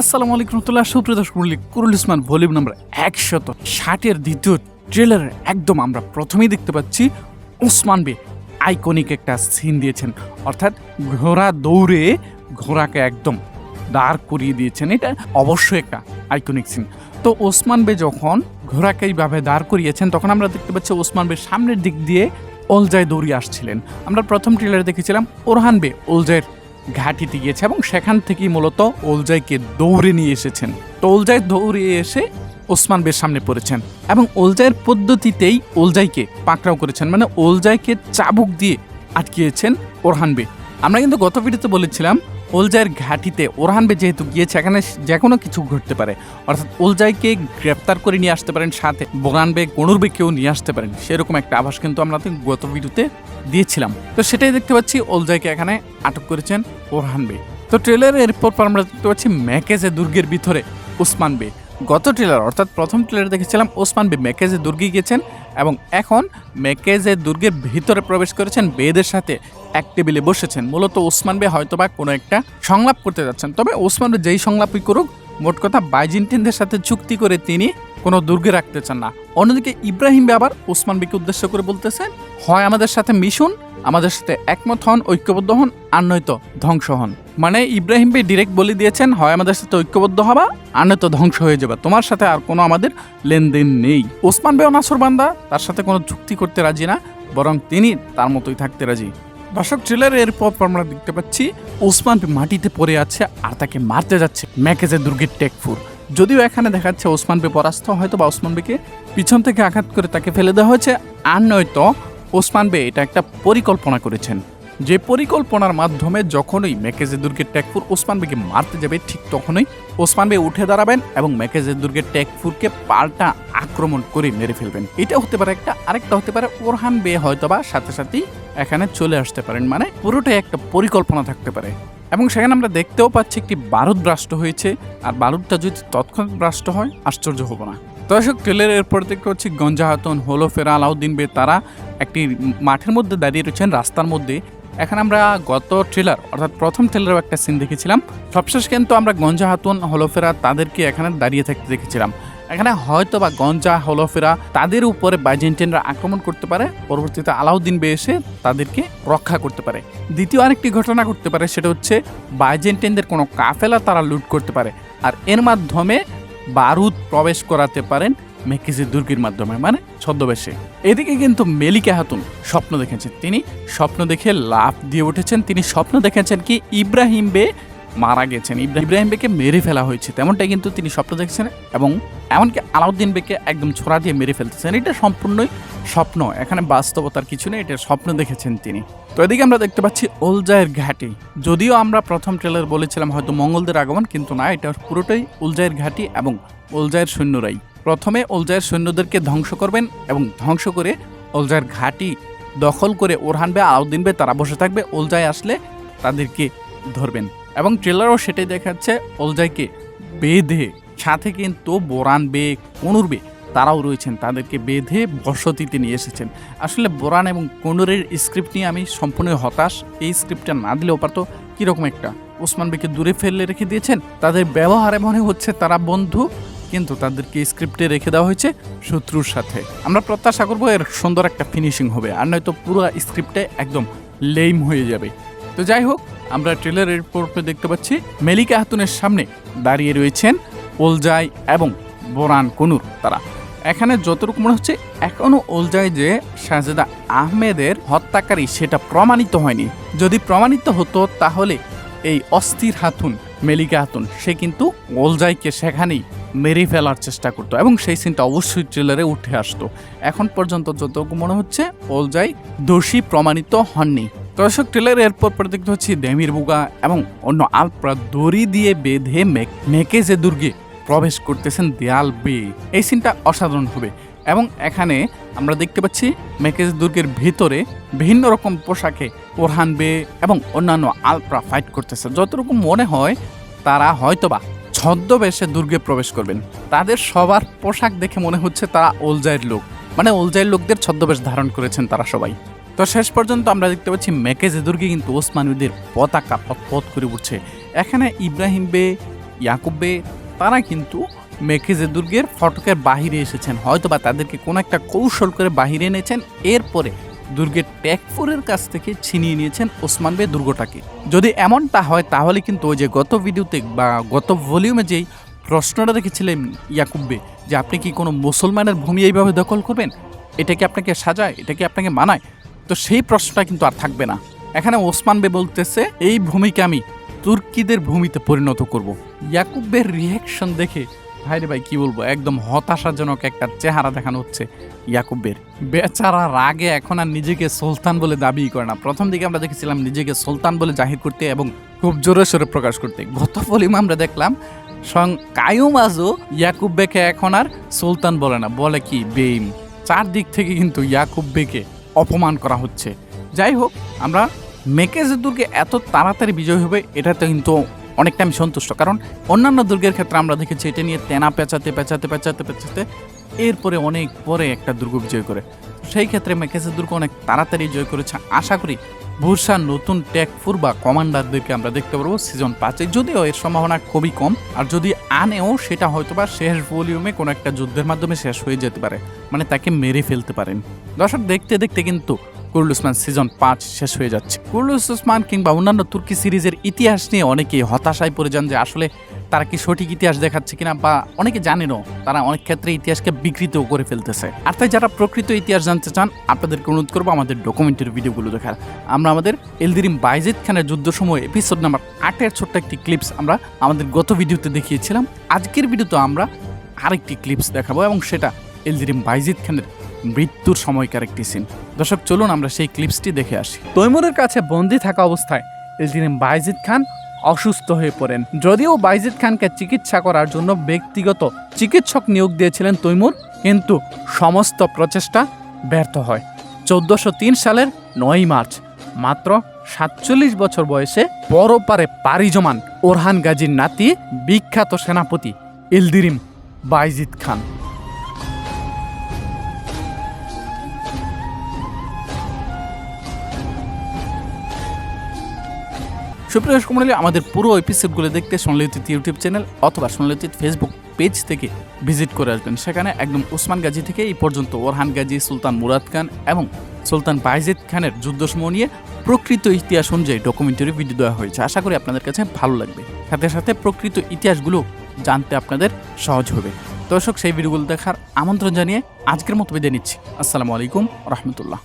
আসসালামু আলাইকুম রহমতুল্লাহ, সুপ্রিয় দর্শক মন্ডলী কুরুল ইসমান, ভলিউম নাম্বার একশত ষাটের দ্বিতীয় ট্রেলারে একদম আমরা প্রথমেই দেখতে পাচ্ছি ওসমান বে আইকনিক একটা সিন দিয়েছেন। অর্থাৎ ঘোড়া দৌড়ে ঘোড়াকে একদম দাঁড় করিয়ে দিয়েছেন। এটা অবশ্যই একটা আইকনিক সিন তো ওসমান বে যখন ঘোড়াকে এইভাবে দাঁড় করিয়েছেন, তখন আমরা দেখতে পাচ্ছি ওসমান বে সামনের দিক দিয়ে অলজায় দৌড়িয়ে আসছিলেন। আমরা প্রথম ট্রেলারে দেখেছিলাম ওরহান বে অলজায়ের ঘাটিতে গিয়েছে এবং সেখান থেকেই মূলত ওলজাইকে দৌড়ে নিয়ে এসেছেন। তো ওলজাই দৌড়ে এসে ওসমান বের সামনে পড়েছেন এবং ওলজায়ের পদ্ধতিতেই ওলজাইকে পাকড়াও করেছেন। মানে ওলজাইকে চাবুক দিয়ে আটকিয়েছেন ওরহান বে আমরা কিন্তু গত ভিডিওতে বলেছিলাম ওলজাইয়ের ঘাঁটিতে ওরহান বে যেহেতু গিয়েছে, এখানে যে কোনো কিছু ঘটতে পারে। অর্থাৎ ওলজাইকে গ্রেপ্তার করে নিয়ে আসতে পারেন, সাথে বোরান বে গণুর বেকেও নিয়ে আসতে পারেন। সেরকম একটা আভাস কিন্তু আমরা গত ভিডিওতে দিয়েছিলাম। তো সেটাই দেখতে পাচ্ছি, ওলজাইকে এখানে আটক করেছেন ওরহান বে তো ট্রেলারের এরপর পর আমরা দেখতে পাচ্ছি, ম্যাকেজে দুর্গের ভিতরে ওসমান বে গত ট্রেলার, অর্থাৎ প্রথম ট্রেলারে দেখেছিলাম ওসমান বে ম্যাকেজে দুর্গে গিয়েছেন এবং এখন ম্যাকেজে দুর্গের ভিতরে প্রবেশ করেছেন বেদের সাথে এক টেবিলে বসেছেন। মূলত ওসমান বে হয়তোবা কোনো একটা সংলাপ করতে যাচ্ছেন। তবে ওসমান বে যেই সংলাপই করুক, মোট কথা বাইজিনটিনদের সাথে চুক্তি করে তিনি কোনো দুর্গে রাখতে চান না। অন্যদিকে ইব্রাহিম বে আবার ওসমান বেকে উদ্দেশ্য করে বলতেছেন হয় আমাদের সাথে মিশুন আমাদের সাথে একমত হন, ঐক্যবদ্ধ হন আর নয়তো ধ্বংস হন। মানে ইব্রাহিম বে ডিরেক্ট বলে দিয়েছেন, হয় আমাদের সাথে ঐক্যবদ্ধ হবা আর নয়তো ধ্বংস হয়ে যাবে। তোমার সাথে আর কোনো আমাদের লেনদেন নেই। ওসমান বে নাসর বান্দা, তার সাথে কোনো চুক্তি করতে রাজি না, বরং তিনি তার মতোই থাকতে রাজি। দর্শক ট্রেলার এরপর আমরা দেখতে পাচ্ছি, ওসমান মাটিতে পড়ে আছে আর তাকে মারতে যাচ্ছে ম্যাকেজের দুর্গের টেকফুর যদিও এখানে দেখাচ্ছে ওসমান বে পরাস্ত হয়তো বা ওসমান বেকে পিছন থেকে আঘাত করে তাকে ফেলে দেওয়া হয়েছে, আর নয়তো ওসমান বে এটা একটা পরিকল্পনা করেছেন। যে পরিকল্পনার মাধ্যমে যখনই মেকেজে দুর্গের ট্যাকফুর ওসমান বেকে মারতে যাবে, ঠিক তখনই ওসমান বে উঠে দাঁড়াবেন এবং মেকেজে দুর্গের ট্যাকফুরকে পাল্টা আক্রমণ করে মেরে ফেলবেন। এটা হতে পারে একটা, আরেকটা হতে পারে ওরহান বে হয়তোবা সাথে সাথেই এখানে চলে আসতে পারেন। মানে পুরোটাই একটা পরিকল্পনা থাকতে পারে। এবং সেখানে আমরা দেখতেও পাচ্ছি একটি বারুদ ব্রাষ্ট হয়েছে। আর বারুদটা যদি তৎক্ষণাৎ ব্রাষ্ট হয়, আশ্চর্য হব না। দর্শক ট্রেলের এরপর থেকে হচ্ছে গঞ্জা হাতন হলো ফেরা আলাউদ্দিন বে তারা একটি মাঠের মধ্যে দাঁড়িয়ে রয়েছেন, রাস্তার মধ্যে। এখানে আমরা গত ট্রেলার অর্থাৎ প্রথম ট্রেলারও একটা সিন দেখেছিলাম। সবশেষ কিন্তু আমরা গঞ্জা হাতুন হলোফেরা তাদেরকে এখানে দাঁড়িয়ে থাকতে দেখেছিলাম। এখানে হয়তো বা গঞ্জা, হলোফেরা তাদের উপরে বাইজেন্টিনরা আক্রমণ করতে পারে, পরবর্তীতে আলাউদ্দিন বে এসে তাদেরকে রক্ষা করতে পারে। দ্বিতীয় আরেকটি ঘটনা করতে পারে, সেটা হচ্ছে বাইজেন্টিনদের কোনো কাফেলা তারা লুট করতে পারে। আর এর মাধ্যমে বারুদ প্রবেশ করাতে পারেন মেকিজি দুর্গের মাধ্যমে মানে ছদ্মবেশে। এদিকে কিন্তু মেলিকা হাতুন স্বপ্ন দেখেছেন। তিনি স্বপ্ন দেখে লাভ দিয়ে উঠেছেন। তিনি স্বপ্ন দেখেছেন কি ইব্রাহিম বে মারা গেছেন। ইব্রাহিম বেকে মেরে ফেলা হয়েছে, তেমনটাই কিন্তু তিনি স্বপ্ন দেখছেন এবং এমনকি আলাউদ্দিন বেকে একদম ছোড়া দিয়ে মেরে ফেলতেছেন। এটা সম্পূর্ণই স্বপ্ন, এখানে বাস্তবতার কিছু নেই, এটা স্বপ্ন দেখেছেন তিনি। তো এদিকে আমরা দেখতে পাচ্ছি উলজায়ের ঘাটি। যদিও আমরা প্রথম ট্রেলার বলেছিলাম হয়তো মঙ্গলদের আগমন, কিন্তু না, এটা পুরোটাই উলজায়ের ঘাটি এবং উলজায়ের সৈন্যরাই। প্রথমে ওলজায়ের সৈন্যদেরকে ধ্বংস করবেন এবং ধ্বংস করে ওলজায়ের ঘাটি দখল করে ওরহান বে বে, তারা বসে থাকবে। ওলজায় আসলে তাদেরকে ধরবেন। এবং ট্রেলারও সেটাই দেখাচ্ছে ওলজাইকে বেঁধে, সাথে কিন্তু বোরান বে, কনুর বে, তারাও রয়েছেন, তাদেরকে বেঁধে বসতিতে নিয়ে এসেছেন। আসলে বোরান এবং কনুরের স্ক্রিপ্ট নিয়ে আমি সম্পূর্ণ হতাশ, এই স্ক্রিপ্টটা না দিলেও পারতো, কীরকম একটা? ওসমান বেকে দূরে ফেলে রেখে দিয়েছেন, তাদের ব্যবহারে মনে হচ্ছে তারা বন্ধু, কিন্তু তাদেরকে স্ক্রিপ্টে রেখে দেওয়া হয়েছে শত্রুর সাথে। আমরা প্রত্যাশা করব এর সুন্দর একটা ফিনিশিং হবে, আর নয়তো পুরো স্ক্রিপ্টে একদম লেম হয়ে যাবে। তো যাই হোক আমরা ট্রেলারের পর্বে দেখতে পাচ্ছি মেলিকা হাতুনের সামনে দাঁড়িয়ে রয়েছেন ওলজাই এবং বোরান কনুর তারা। এখানে যতটুকু মনে হচ্ছে এখনও ওলজাই যে শাহজাদা আহমেদের হত্যাকারী, সেটা প্রমাণিত হয়নি। যদি প্রমাণিত হতো, তাহলে এই অস্থির হাতুন, মেলিকা হাতুন, সে কিন্তু ওলজাইকে সেখানেই মেরে ফেলার চেষ্টা করতো এবং সেই সিনটা অবশ্যই ট্রেলারে উঠে আসতো। এখন পর্যন্ত যতটুকু মনে হচ্ছে, ওলজাই দোষী প্রমাণিত হননি। দর্শক ট্রেলার এরপর পরে দেখতে হচ্ছে দেমির বুগা এবং অন্য আলপ্রা দড়ি দিয়ে বেঁধে মেকে যে দুর্গে প্রবেশ করতেছেন দেয়াল বে এই সিনটা অসাধারণ হবে এবং এখানে আমরা দেখতে পাচ্ছি মেকেজ দুর্গের ভিতরে ভিন্ন রকম পোশাকে ওরহান বে এবং অন্যান্য আলপ্রা ফাইট করতেছে। যতটুকু মনে হয়, তারা হয়তোবা ছদ্মবেশে দুর্গে প্রবেশ করবেন। তাদের সবার পোশাক দেখে মনে হচ্ছে তারা ওলজাইয়ের লোক। মানে ওলজাইয়ের লোকদের ছদ্মবেশ ধারণ করেছেন তারা সবাই। তো শেষ পর্যন্ত আমরা দেখতে পাচ্ছি মেকেজে দুর্গে কিন্তু ওসমানীদের পতাকা পথ করে উঠছে। এখানে ইব্রাহিম বে, ইয়াকুব বে, তারা কিন্তু মেকেজে দুর্গের ফটকের বাহিরে এসেছেন। হয়তোবা তাদেরকে কোনো একটা কৌশল করে বাহিরে এনেছেন। এরপরে দুর্গের ট্যাগফোরের কাছ থেকে ছিনিয়ে নিয়েছেন ওসমান বে দুর্গটাকে। যদি এমনটা হয়, তাহলে কিন্তু ওই যে গত ভিডিওতে বা গত ভলিউমে যেই প্রশ্নটা রেখেছিলেন ইয়াকুব বে, যে আপনি কি কোনো মুসলমানের ভূমি এইভাবে দখল করবেন? এটা কি আপনাকে সাজায়? এটা কি আপনাকে মানায়? তো সেই প্রশ্নটা কিন্তু আর থাকবে না। এখানে ওসমান বে বলতেছে, এই ভূমিকে আমি তুর্কিদের ভূমিতে পরিণত করব। ইয়াকুবের রিয়াকশন দেখে ভাইরে ভাই, কি বলব? একদম হতাশাজনক একটা চেহারা দেখানো হচ্ছে ইয়াকুবের। বেচারা রাগে এখন আর নিজেকে সুলতান বলে দাবি করে না। প্রথম দিকে আমরা দেখেছিলাম নিজেকে সুলতান বলে জাহির করতে এবং খুব জোরে সোরে প্রকাশ করতে। গত ফলিমে আমরা দেখলাম সং কায়ুম আজও ইয়াকুব বেকে এখন আর সুলতান বলে না। বলে কি বেইম চারদিক থেকে কিন্তু ইয়াকুব বেকে অপমান করা হচ্ছে। যাই হোক, আমরা মেকেজের দুর্গে এত তাড়াতাড়ি বিজয় হবে এটাতে কিন্তু অনেকটা আমি সন্তুষ্ট। কারণ অন্যান্য দুর্গের ক্ষেত্রে আমরা দেখেছি, এটা নিয়ে তেনা পেঁচাতে পেঁচাতে পেঁচাতে পেঁচাতে এরপরে অনেক পরে একটা দুর্গ বিজয় করে। সেই ক্ষেত্রে মেকেজের দুর্গ অনেক তাড়াতাড়ি জয় করেছে, আশা করি বুরসার নতুন ট্যাগফুর বা কমান্ডারদেরকে আমরা দেখতে পারব সিজন পাঁচে। যদিও এর সম্ভাবনা খুবই কম, আর যদি আনেও সেটা হয়তোবা শেষ ভলিউমে কোনো একটা যুদ্ধের মাধ্যমে শেষ হয়ে যেতে পারে মানে তাকে মেরে ফেলতে পারেন। দর্শক, দেখতে দেখতে কিন্তু কুরুল উসমান সিজন পাঁচ শেষ হয়ে যাচ্ছে। কুরুল উসমান কিংবা অন্যান্য তুর্কি সিরিজের ইতিহাস নিয়ে অনেকেই হতাশায় পড়ে যান যে আসলে তারা কি সঠিক ইতিহাস দেখাচ্ছে কিনা বা অনেকে জানেনও, তারা অনেক ক্ষেত্রে ইতিহাসকে বিকৃতও করে ফেলতেছে। আর তাই যারা প্রকৃত ইতিহাস জানতে চান, আপনাদেরকে অনুরোধ করব আমাদের ডকুমেন্টারি ভিডিওগুলো দেখার। আমরা আমাদের এলদিরিম বাইজিদ খানের যুদ্ধ সময় এপিসোড নাম্বার আটের ছোট্ট একটি ক্লিপস আমরা আমাদের গত ভিডিওতে দেখিয়েছিলাম। আজকের ভিডিওতে আমরা আরেকটি ক্লিপস দেখাবো এবং সেটা এলদিরিম বাইজিদ খানের মৃত্যুর সময়কার একটি সিন দর্শক, চলুন আমরা সেই ক্লিপসটি দেখে আসি। তৈমুরের কাছে বন্দি থাকা অবস্থায় এলদিরিম বাইজিদ খান অসুস্থ হয়ে পড়েন। যদিও বাইজিদ খানকে চিকিৎসা করার জন্য ব্যক্তিগত চিকিৎসক নিয়োগ দিয়েছিলেন তৈমুর, কিন্তু সমস্ত প্রচেষ্টা ব্যর্থ হয়। চোদ্দশো সালের নয় মার্চ, মাত্র সাতচল্লিশ বছর বয়সে পরপারে পাড়ি জমান ওরহান গাজীর নাতি বিখ্যাত সেনাপতি ইলদিরিম বাইজিদ খান। সুপ্রিয় মণ্ডলী, আমাদের পুরো এপিসোডগুলো দেখতে সোনালিত ইউটিউব চ্যানেল অথবা সোনালিত ফেসবুক পেজ থেকে ভিজিট করে আসবেন। সেখানে একদম ওসমান গাজী থেকে এই পর্যন্ত Orhan Ghazi, Sultan Murad Khan এবং সুলতান বাইজেদ খানের যুদ্ধসমূহ নিয়ে প্রকৃত ইতিহাস অনুযায়ী ডকুমেন্টারি ভিডিও দেওয়া হয়েছে। আশা করি আপনাদের কাছে ভালো লাগবে। সাথে সাথে প্রকৃত ইতিহাসগুলো জানতে আপনাদের সহজ হবে। দর্শক, সেই ভিডিওগুলো দেখার আমন্ত্রণ জানিয়ে আজকের মতো বিদায় নিচ্ছি। আসসালামু আলাইকুম রহমতুল্লাহ।